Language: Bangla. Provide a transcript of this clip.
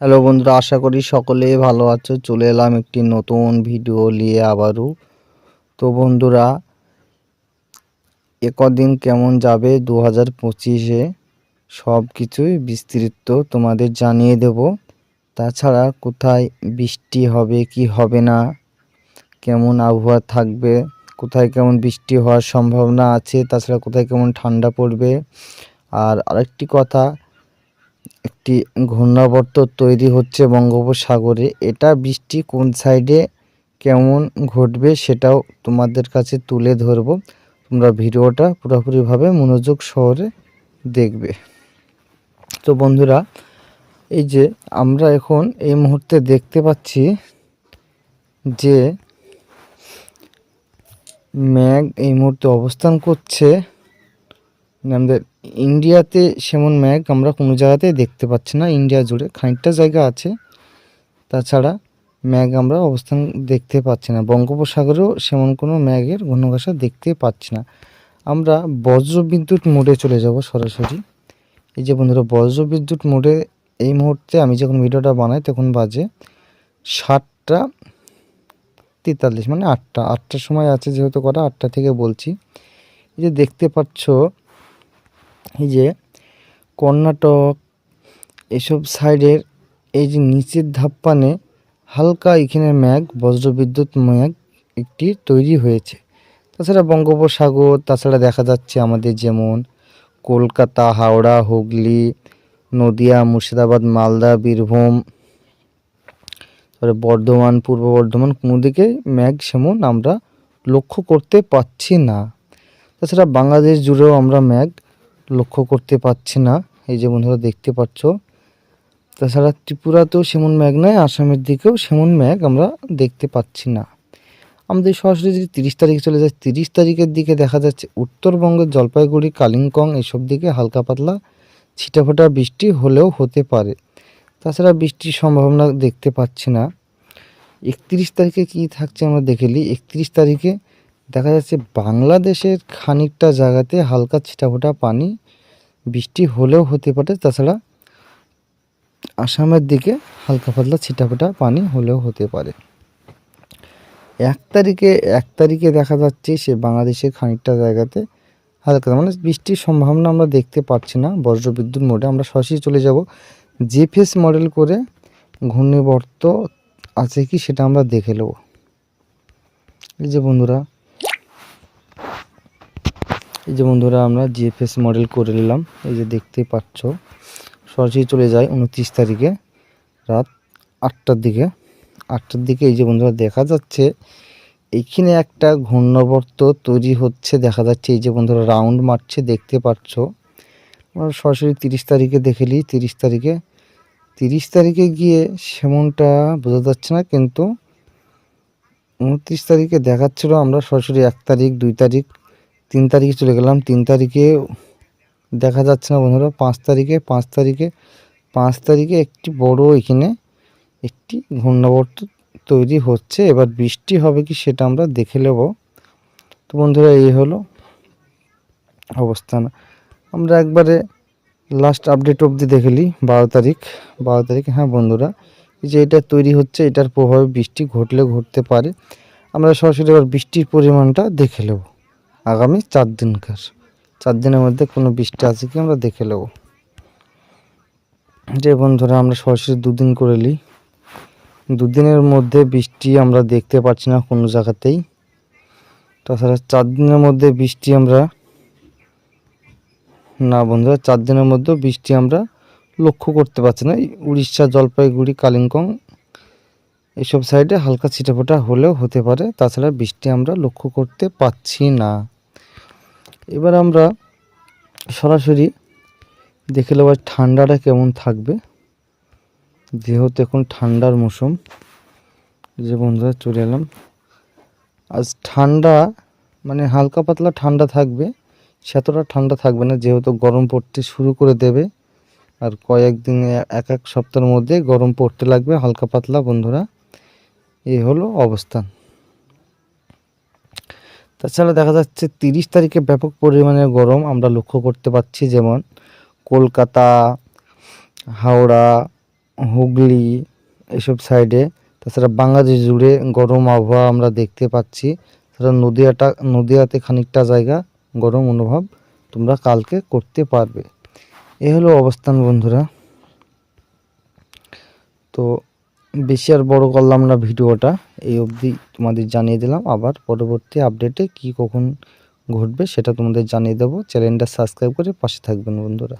হ্যালো বন্ধুরা, আশা করি সকলে ভালো আছো। চলে এলাম একটি নতুন ভিডিও নিয়ে আবারও। তো বন্ধুরা একদিন কেমন যাবে দু হাজার পঁচিশে, সব কিছুই বিস্তৃত তোমাদের জানিয়ে দেব। তাছাড়া কোথায় বৃষ্টি হবে, কি হবে না, কেমন আবহাওয়া থাকবে, কোথায় কেমন বৃষ্টি হওয়ার সম্ভাবনা আছে, তাছাড়া কোথায় কেমন ঠান্ডা পড়বে। আর আরেকটি কথা একটি ঘূর্ণাবর্ত তৈরি হচ্ছে বঙ্গোপসাগরে। এটা বৃষ্টি কোন সাইডে কেমন ঘটবে সেটাও তোমাদের কাছে তুলে ধরব। তোমরা ভিডিওটা পুরোপুরিভাবে মনোযোগ শহরে দেখবে। তো বন্ধুরা, এই যে আমরা এখন এই মুহূর্তে দেখতে পাচ্ছি যে ম্যাগ এই মুহূর্তে অবস্থান করছে। আমাদের ইন্ডিয়াতে সেমন ম্যাগ আমরা কোনো জায়গাতেই দেখতে পাচ্ছি না ইন্ডিয়া জুড়ে। খানিকটা জায়গা আছে, তাছাড়া ম্যাগ আমরা অবস্থান দেখতে পাচ্ছি না। বঙ্গোপসাগরেও সেমন কোনো ম্যাগের ঘূর্ণঘাসা দেখতে পাচ্ছি না। আমরা বজ্রবিদ্যুৎ মোডে চলে যাব সরাসরি। এই যে বন্ধুরা, বজ্রবিদ্যুৎ মোডে এই মুহূর্তে আমি যখন ভিডিওটা বানাই তখন বাজে সাতটা তেতাল্লিশ মানে আটটা। আটটার সময় আছে যেহেতু করা আটটা থেকে বলছি। এই যে দেখতে পাচ্ছ এই যে কর্ণাটক, এসব সাইডের এই যে নিচের ধাপ্পানে হালকা এখানে ম্যাগ বজ্রবিদ্যুৎ ম্যাগ একটি তৈরি হয়েছে। তাছাড়া বঙ্গোপসাগর, তাছাড়া দেখা যাচ্ছে আমাদের যেমন কলকাতা, হাওড়া, হুগলি, নদিয়া, মুর্শিদাবাদ, মালদা, বীরভূম, তারপরে বর্ধমান, পূর্ব বর্ধমান, কোনো দিকে ম্যাগ সেমন আমরা লক্ষ্য করতে পাচ্ছি না। তাছাড়া বাংলাদেশ জুড়েও আমরা ম্যাগ লক্ষ্য করতে পাচ্ছি না, এই যে বন্ধুরা দেখতে পাচ্ছ। তাছাড়া ত্রিপুরাতেও সেমন ম্যাগ নয় আসামের দিকেও সেমন ম্যাগ আমরা দেখতে পাচ্ছি না। আমাদের সরাসরি যদি তিরিশ তারিখে চলে যায়, তিরিশ তারিখের দিকে দেখা যাচ্ছে উত্তরবঙ্গের জলপাইগুড়ি, কালিম্পং এসব দিকে হালকা পাতলা ছিটাফোটা বৃষ্টি হলেও হতে পারে। তাছাড়া বৃষ্টির সম্ভাবনা দেখতে পাচ্ছি না। একত্রিশ তারিখে কি থাকছে আমরা দেখে নিই। একত্রিশ তারিখে দেখা যাচ্ছে বাংলাদেশের খানিকটা জায়গাতে হালকা ছিটাফোটা পানি, বৃষ্টি হলেও হতে পারে। তাছাড়া আসামের দিকে হালকা পাতলা ছিটাফোটা পানি হলেও হতে পারে। এক তারিখে এক তারিখে দেখা যাচ্ছে সে বাংলাদেশের খানিকটা জায়গাতে হালকা মানে বৃষ্টির সম্ভাবনা আমরা দেখতে পাচ্ছি না। বজ্রবিদ্যুৎ মোডে আমরা সরাসরি চলে যাব। জিপিএস মডেল করে ঘূর্ণিবর্ত আছে কি সেটা আমরা দেখে নেব। এই যে বন্ধুরা এই যে বন্ধুরা, আমরা জিএফএস মডেল করে নিলাম। এই যে দেখতে পাচ্ছ, সরাসরি চলে যায় উনত্রিশ তারিখে রাত আটটার দিকে। আটটার দিকে এই যে বন্ধুরা, দেখা যাচ্ছে এইখানে একটা ঘূর্ণবর্ত তৈরি হচ্ছে, দেখা যাচ্ছে এই যে বন্ধুরা রাউন্ড মারছে, দেখতে পাচ্ছ। আমরা সরাসরি তিরিশ তারিখে দেখে নিই, তিরিশ তারিখে। তিরিশ তারিখে গিয়ে সেমনটা বোঝা যাচ্ছে না, কিন্তু উনত্রিশ তারিখে দেখাচ্ছিল, আমরা সরাসরি এক তারিখ, দুই তারিখ তিন তারিখে চলে গেলাম। তিন তারিখে দেখা যাচ্ছে না বন্ধুরা, পাঁচ তারিখে পাঁচ তারিখে পাঁচ তারিখে একটি বড় এখানে একটি ঘূর্ণাবর্ত তৈরি হচ্ছে। এবার বৃষ্টি হবে কি সেটা আমরা দেখে নেব। তো বন্ধুরা, এই হলো অবস্থান। আমরা একবারে লাস্ট আপডেট অবধি দেখে নিই, বারো তারিখ। বারো তারিখ হ্যাঁ বন্ধুরা, এই যে এটা তৈরি হচ্ছে, এটার প্রভাবে বৃষ্টি ঘটলে ঘটতে পারে। আমরা সরাসরি এবার বৃষ্টির পরিমাণটা দেখে নেব। আগামী চার দিনকার। চার দিনের মধ্যে কোনো বৃষ্টি আছে কি আমরা দেখে নেব। যে বন্ধুরা, আমরা সরাসরি দুদিন করে নিই দুদিনের মধ্যে বৃষ্টি আমরা দেখতে পাচ্ছি না কোনো জায়গাতেই। তাছাড়া চার দিনের মধ্যে বৃষ্টি আমরা না বন্ধুরা, চার দিনের মধ্যে বৃষ্টি আমরা লক্ষ্য করতে পারছি না। উড়িষ্যা, জলপাইগুড়ি, কালিম্পং এসব সাইডে হালকা ছিটেফোঁটা হলেও হতে পারে। তাছাড়া বৃষ্টি আমরা লক্ষ্য করতে পাচ্ছি না। এবার আমরা সরাসরি দেখে নেব ঠান্ডাটা কেমন থাকবে। যেহেতু এখন ঠান্ডার মৌসুম যে বন্ধুরা চলে এলাম। আজ ঠান্ডা মানে হালকা পাতলা ঠান্ডা থাকবে, সেতটা ঠান্ডা থাকবে না, যেহেতু গরম পড়তে শুরু করে দেবে। আর কয়েকদিন এক এক সপ্তাহের মধ্যে গরম পড়তে লাগবে হালকা পাতলা বন্ধুরা। এই হলো অবস্থান। তাছাড়া দেখা যাচ্ছে তিরিশ তারিখে ব্যাপক পরিমাণে গরম আমরা লক্ষ্য করতে পারছি যেমন কলকাতা, হাওড়া, হুগলি এসব সাইডে। তাছাড়া বাংলাদেশ জুড়ে গরম আবহাওয়া আমরা দেখতে পাচ্ছি। তাছাড়া নদিয়াটা, নদিয়াতে খানিকটা জায়গা গরম অনুভব তোমরা কালকে করতে পারবে। এ হলো অবস্থান বন্ধুরা। তো বেশি আর বড় করলাম না ভিডিওটা, এই অবধি তোমাদের জানিয়ে দিলাম। আবার পরবর্তী আপডেটে কি কখন ঘটবে সেটা তোমাদের জানিয়ে দেবো। চ্যানেলটা সাবস্ক্রাইব করে পাশে থাকবেন বন্ধুরা।